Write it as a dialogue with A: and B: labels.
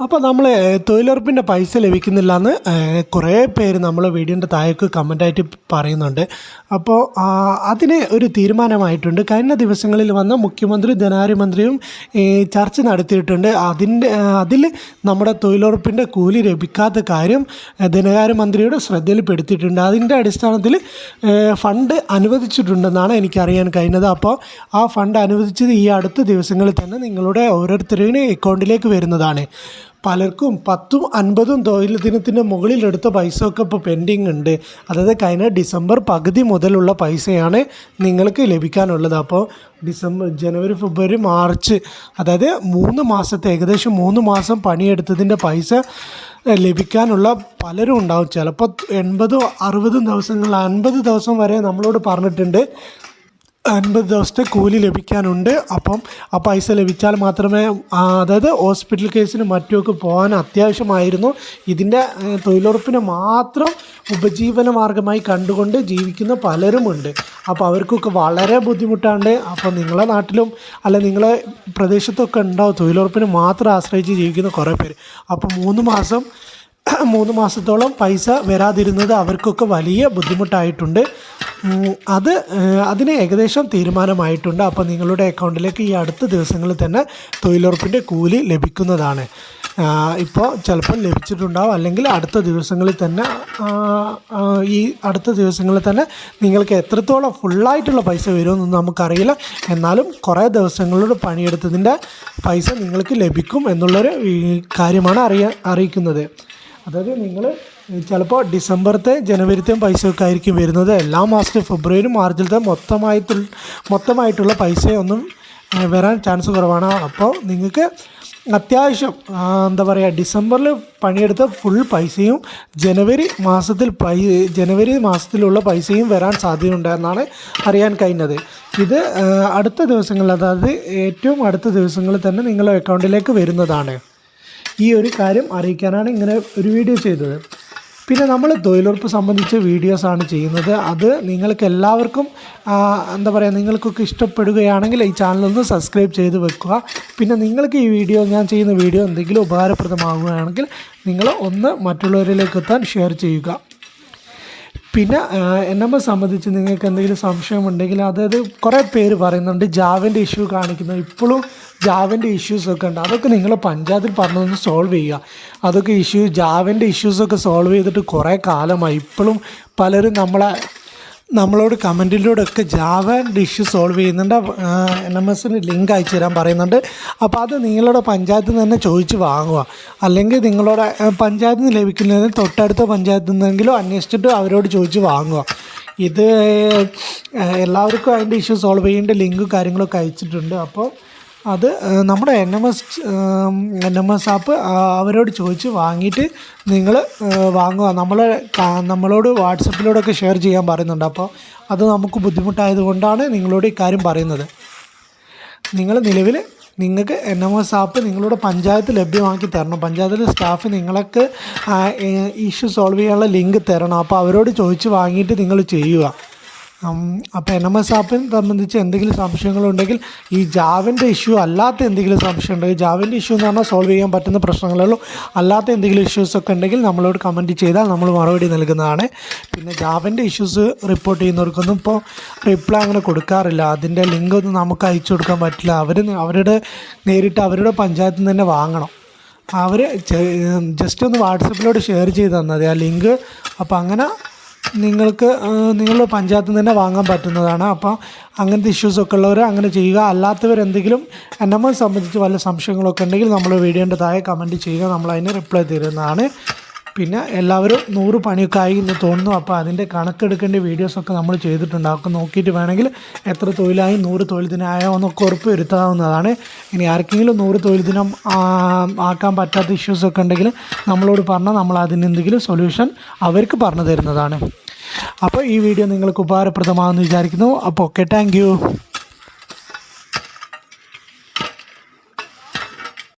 A: അപ്പോൾ നമ്മൾ തൊഴിലുറപ്പിന്റെ പൈസ ലഭിക്കുന്നില്ല എന്ന് കുറേ പേര് നമ്മൾ വീഡിയോന്റെ താഴേക്ക് കമന്റായിട്ട് പറയുന്നുണ്ട്. അപ്പോൾ അതിന് ഒരു തീരുമാനമായിട്ടുണ്ട്. കഴിഞ്ഞ ദിവസങ്ങളിൽ വന്ന മുഖ്യമന്ത്രി ധനകാര്യമന്ത്രിയും ചർച്ച നടത്തിയിട്ടുണ്ട്. അതിന്റെ അതിൽ നമ്മുടെ തൊഴിലുറപ്പിന്റെ കൂലി ലഭിക്കാത്ത കാര്യം ധനകാര്യമന്ത്രിയുടെ ശ്രദ്ധയിൽപ്പെടുത്തിയിട്ടുണ്ട്. അതിന്റെ അടിസ്ഥാനത്തിൽ ഫണ്ട് അനുവദിച്ചിട്ടുണ്ടെന്നാണ് എനിക്കറിയാൻ കഴിഞ്ഞത്. അപ്പോൾ ആ ഫണ്ട് അനുവദിച്ചത് ഈ അടുത്ത ദിവസങ്ങളിൽ തന്നെ നിങ്ങളുടെ ഓരോരുത്തരുടെയും അക്കൗണ്ടിലേക്ക് വരുന്നതാണ്. പലർക്കും പത്തും അൻപതും തൊഴിൽ ദിനത്തിന്റെ മുകളിൽ എടുത്ത പൈസ ഒക്കെ ഇപ്പോൾ പെൻഡിങ് ഉണ്ട് അതായത് കഴിഞ്ഞ ഡിസംബർ പകുതി മുതലുള്ള പൈസയാണ് നിങ്ങൾക്ക് ലഭിക്കാനുള്ളത്. അപ്പോൾ ഡിസംബർ ജനുവരി ഫെബ്രുവരി മാർച്ച് അതായത് മൂന്ന് മാസത്തെ ഏകദേശം മൂന്ന് മാസം പണിയെടുത്തതിന്റെ പൈസ ലഭിക്കാനുള്ള പലരും ഉണ്ടാവും. ചിലപ്പോൾ എൺപതോ അറുപതും ദിവസങ്ങൾ അൻപത് ദിവസം വരെ നമ്മളോട് പറഞ്ഞിട്ടുണ്ട്. അൻപത് ദിവസത്തെ കൂലി ലഭിക്കാനുണ്ട്. അപ്പം ആ പൈസ ലഭിച്ചാൽ മാത്രമേ അതായത് ഹോസ്പിറ്റൽ കേസിന് മറ്റുമൊക്കെ പോകാൻ അത്യാവശ്യമായിരുന്നു. ഇതിന്റെ തൊഴിലുറപ്പിനെ മാത്രം ഉപജീവന മാർഗമായി കണ്ടുകൊണ്ട് ജീവിക്കുന്ന പലരുമുണ്ട്. അപ്പോൾ അവർക്കൊക്കെ വളരെ ബുദ്ധിമുട്ടാണ്. അപ്പോൾ നിങ്ങളെ നാട്ടിലും അല്ല നിങ്ങളെ പ്രദേശത്തൊക്കെ ഉണ്ടാവും തൊഴിലുറപ്പിനെ മാത്രം ആശ്രയിച്ച് ജീവിക്കുന്ന കുറേ പേര്. അപ്പോൾ മൂന്ന് മാസം മൂന്ന് മാസത്തോളം പൈസ വരാതിരുന്നത് അവർക്കൊക്കെ വലിയ ബുദ്ധിമുട്ടായിട്ടുണ്ട്. അത് അതിന് ഏകദേശം തീരുമാനമായിട്ടുണ്ട്. അപ്പോൾ നിങ്ങളുടെ അക്കൗണ്ടിലേക്ക് ഈ അടുത്ത ദിവസങ്ങളിൽ തന്നെ തൊഴിലുറപ്പിന്റെ കൂലി ലഭിക്കുന്നതാണ്. ഇപ്പോൾ ചിലപ്പോൾ ലഭിച്ചിട്ടുണ്ടാവും. അല്ലെങ്കിൽ അടുത്ത ദിവസങ്ങളിൽ തന്നെ ഈ അടുത്ത ദിവസങ്ങളിൽ തന്നെ നിങ്ങൾക്ക് എത്രത്തോളം ഫുള്ളായിട്ടുള്ള പൈസ വരുമെന്നൊന്നും നമുക്കറിയില്ല. എന്നാലും കുറേ ദിവസങ്ങളിലൂടെ പണിയെടുത്തതിന്റെ പൈസ നിങ്ങൾക്ക് ലഭിക്കും എന്നുള്ളൊരു കാര്യമാണ് അറിയ അറിയിക്കുന്നത്. അതായത് നിങ്ങൾ ചിലപ്പോൾ ഡിസംബറത്തെ ജനുവരിത്തെയും പൈസ ഒക്കെ ആയിരിക്കും വരുന്നത്. എല്ലാ മാസത്തെയും ഫെബ്രുവരി മാർച്ചിലത്തെ മൊത്തമായിട്ട് മൊത്തമായിട്ടുള്ള പൈസയൊന്നും വരാൻ ചാൻസ് കുറവാണ്. അപ്പോൾ നിങ്ങൾക്ക് അത്യാവശ്യം എന്താ പറയുക ഡിസംബറിൽ പണിയെടുത്ത ഫുൾ പൈസയും ജനുവരി മാസത്തിൽ പൈ ജനുവരി മാസത്തിലുള്ള പൈസയും വരാൻ സാധ്യതയുണ്ട് എന്നാണ് അറിയാൻ കഴിഞ്ഞത്. ഇത് അടുത്ത ദിവസങ്ങളിൽ അതായത് ഏറ്റവും അടുത്ത ദിവസങ്ങളിൽ തന്നെ നിങ്ങളുടെ അക്കൗണ്ടിലേക്ക് വരുന്നതാണ്. ഈ ഒരു കാര്യം അറിയിക്കാനാണ് ഇങ്ങനെ ഒരു വീഡിയോ ചെയ്തത്. പിന്നെ നമ്മൾ തൊഴിലുറപ്പ് സംബന്ധിച്ച വീഡിയോസാണ് ചെയ്യുന്നത്. അത് നിങ്ങൾക്ക് എല്ലാവർക്കും എന്താ പറയുക നിങ്ങൾക്കൊക്കെ ഇഷ്ടപ്പെടുകയാണെങ്കിൽ ഈ ചാനലൊന്ന് സബ്സ്ക്രൈബ് ചെയ്ത് വെക്കുക. പിന്നെ നിങ്ങൾക്ക് ഈ വീഡിയോ ഞാൻ ചെയ്യുന്ന വീഡിയോ എന്തെങ്കിലും ഉപകാരപ്രദമാകുകയാണെങ്കിൽ നിങ്ങൾ ഒന്ന് മറ്റുള്ളവരിലേക്ക് എത്താൻ ഷെയർ ചെയ്യുക. പിന്നെ എന്നെ സംബന്ധിച്ച് നിങ്ങൾക്ക് എന്തെങ്കിലും സംശയമുണ്ടെങ്കിൽ അതായത് കുറേ പേര് പറയുന്നുണ്ട് ജാവിന്റെ ഇഷ്യൂ കാണിക്കുന്നു. ഇപ്പോഴും ജാവിന്റെ ഇഷ്യൂസൊക്കെ ഉണ്ട്. അതൊക്കെ നിങ്ങൾ പഞ്ചായത്തിൽ പറഞ്ഞൊന്ന് സോൾവ് ചെയ്യുക. അതൊക്കെ ഇഷ്യൂ ജാവിന്റെ ഇഷ്യൂസൊക്കെ സോൾവ് ചെയ്തിട്ട് കുറേ കാലമായി. ഇപ്പോഴും പലരും നമ്മളെ നമ്മളോട് കമന്റിലൂടെ ഒക്കെ ഡിഷ് സോൾവ് ചെയ്യുന്നുണ്ട്. എൻ എം എസിന് ലിങ്ക് അയച്ചു തരാൻ പറയുന്നുണ്ട്. അപ്പോൾ അത് നിങ്ങളുടെ പഞ്ചായത്തിൽ നിന്ന് തന്നെ ചോദിച്ച് വാങ്ങുക. അല്ലെങ്കിൽ നിങ്ങളുടെ പഞ്ചായത്തിൽ നിന്ന് ലഭിക്കുന്നതിന് തൊട്ടടുത്ത പഞ്ചായത്തിൽ നിന്നെങ്കിലും അന്വേഷിച്ചിട്ട് അവരോട് ചോദിച്ച് വാങ്ങുക. ഇത് എല്ലാവർക്കും അതിന്റെ ഇഷ്യൂ സോൾവ് ചെയ്യേണ്ട ലിങ്കും കാര്യങ്ങളൊക്കെ അയച്ചിട്ടുണ്ട്. അപ്പോൾ അത് നമ്മുടെ N M S N M S app അവരോട് ചോദിച്ച് വാങ്ങിയിട്ട് നിങ്ങൾ വാങ്ങുക. നമ്മൾ നമ്മളോട് വാട്സപ്പിലൂടെയൊക്കെ ഷെയർ ചെയ്യാൻ പറയുന്നുണ്ട്. അപ്പോൾ അത് നമുക്ക് ബുദ്ധിമുട്ടായത് കൊണ്ടാണ് നിങ്ങളോട് ഇക്കാര്യം കാര്യം പറയുന്നത്. നിങ്ങൾ നിലവിൽ നിങ്ങൾക്ക് എൻ എം എസ് ആപ്പ് നിങ്ങളുടെ പഞ്ചായത്ത് ലഭ്യമാക്കി തരണം. പഞ്ചായത്തിലെ സ്റ്റാഫ് നിങ്ങൾക്ക് ഇഷ്യൂ സോൾവ് ചെയ്യാനുള്ള ലിങ്ക് തരണം. അപ്പോൾ അവരോട് ചോദിച്ച് വാങ്ങിയിട്ട് നിങ്ങൾ ചെയ്യുക. അപ്പോൾ എൻ എം എസ് ആപ്പിനെ സംബന്ധിച്ച് എന്തെങ്കിലും സംശയങ്ങളുണ്ടെങ്കിൽ ഈ ജാവിന്റെ ഇഷ്യൂ അല്ലാത്ത എന്തെങ്കിലും സംശയം ഉണ്ടെങ്കിൽ ജാവിന്റെ ഇഷ്യൂ എന്ന് പറഞ്ഞാൽ സോൾവ് ചെയ്യാൻ പറ്റുന്ന പ്രശ്നങ്ങളുള്ളൂ അല്ലാത്ത എന്തെങ്കിലും ഇഷ്യൂസ് ഒക്കെ ഉണ്ടെങ്കിൽ നമ്മളോട് കമന്റ് ചെയ്താൽ നമ്മൾ മറുപടി നൽകുന്നതാണ്. പിന്നെ ജാവിന്റെ ഇഷ്യൂസ് റിപ്പോർട്ട് ചെയ്യുന്നവർക്കൊന്നും ഇപ്പോൾ റിപ്ലൈ അങ്ങനെ കൊടുക്കാറില്ല. അതിന്റെ ലിങ്ക് ഒന്നും നമുക്ക് അയച്ചു കൊടുക്കാൻ പറ്റില്ല. അവർ അവരുടെ നേരിട്ട് അവരുടെ പഞ്ചായത്തിൽ നിന്ന് തന്നെ വാങ്ങണം. അവർ ജസ്റ്റ് ഒന്ന് വാട്സപ്പിലോട്ട് ഷെയർ ചെയ്ത് തന്നാൽ മതി. ആ ലിങ്ക് അപ്പോൾ അങ്ങനെ നിങ്ങൾക്ക് നിങ്ങളുടെ പഞ്ചായത്തിൽ നിന്ന് തന്നെ വാങ്ങാൻ പറ്റുന്നതാണ്. അപ്പോൾ അങ്ങനത്തെ ഇഷ്യൂസൊക്കെ ഉള്ളവർ അങ്ങനെ ചെയ്യുക. അല്ലാത്തവർ എന്തെങ്കിലും എൻ എം എസ് സംബന്ധിച്ച് വല്ല സംശയങ്ങളൊക്കെ ഉണ്ടെങ്കിൽ നമ്മൾ വീഡിയോന്റെ താഴെ കമന്റ് ചെയ്യുക. നമ്മൾ അതിന് റിപ്ലൈ തരുന്നതാണ്. പിന്നെ എല്ലാവരും നൂറ് പണിയൊക്കെ ആയി എന്ന് തോന്നുന്നു. അപ്പോൾ അതിന്റെ കണക്കെടുക്കേണ്ട വീഡിയോസൊക്കെ നമ്മൾ ചെയ്തിട്ടുണ്ട്. അതൊക്കെ നോക്കിയിട്ട് വേണമെങ്കിൽ എത്ര തൊഴിലായി നൂറ് തൊഴിൽ ദിനമായോ എന്നൊക്കെ ഉറപ്പ് വരുത്താവുന്നതാണ്. ഇനി ആർക്കെങ്കിലും നൂറ് തൊഴിൽ ദിനം ആക്കാൻ പറ്റാത്ത ഇഷ്യൂസൊക്കെ ഉണ്ടെങ്കിൽ നമ്മളോട് പറഞ്ഞാൽ നമ്മൾ അതിന് എന്തെങ്കിലും സൊല്യൂഷൻ അവർക്ക് പറഞ്ഞു തരുന്നതാണ് അപ്പോൾ ഈ വീഡിയോ നിങ്ങൾക്ക് ഉപകാരപ്രദമാകുമെന്ന് വിചാരിക്കുന്നു. അപ്പോൾ ഓക്കെ താങ്ക്